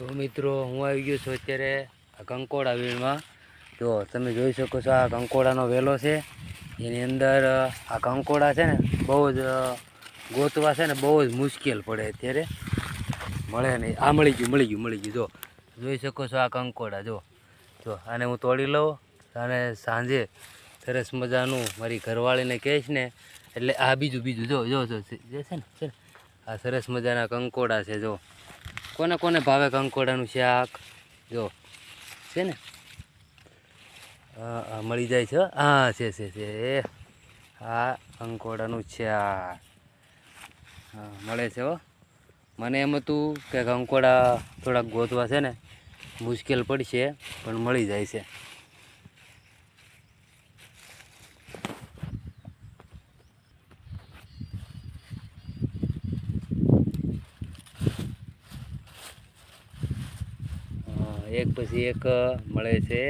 તો મિત્રો, હું આવી ગયો છું અત્યારે આ કંકોડા વેલમાં. જો, તમે જોઈ શકો છો આ કંકોડાનો વેલો છે. એની અંદર આ કંકોડા છે ને, બહુ જ ગોતવા છે ને, બહુ જ મુશ્કેલ પડે અત્યારે. મળે નહીં આ મળી ગયું મળી ગયું મળી ગયું. જો, જોઈ શકો છો આ કંકોડા, જો. જો, આને હું તોડી લઉં અને સાંજે સરસ મજાનું મારી ઘરવાળીને કહીશ ને, એટલે આ બીજું બીજું, જો જો જો, જે છે ને, આ સરસ મજાના કંકોડા છે, જો. કોને કોને ભાવે કંકોડાનું શાક? જો, છે ને? મળી જાય છે, હો. છે છે છે. આ કંકોડાનું શાક. મળે છે, હો. મને એમ હતું કે કંકોડા થોડાક ગોતવા છે ને, મુશ્કેલ પડશે, પણ મળી જાય છે હા, એક પછી એક મળે છે.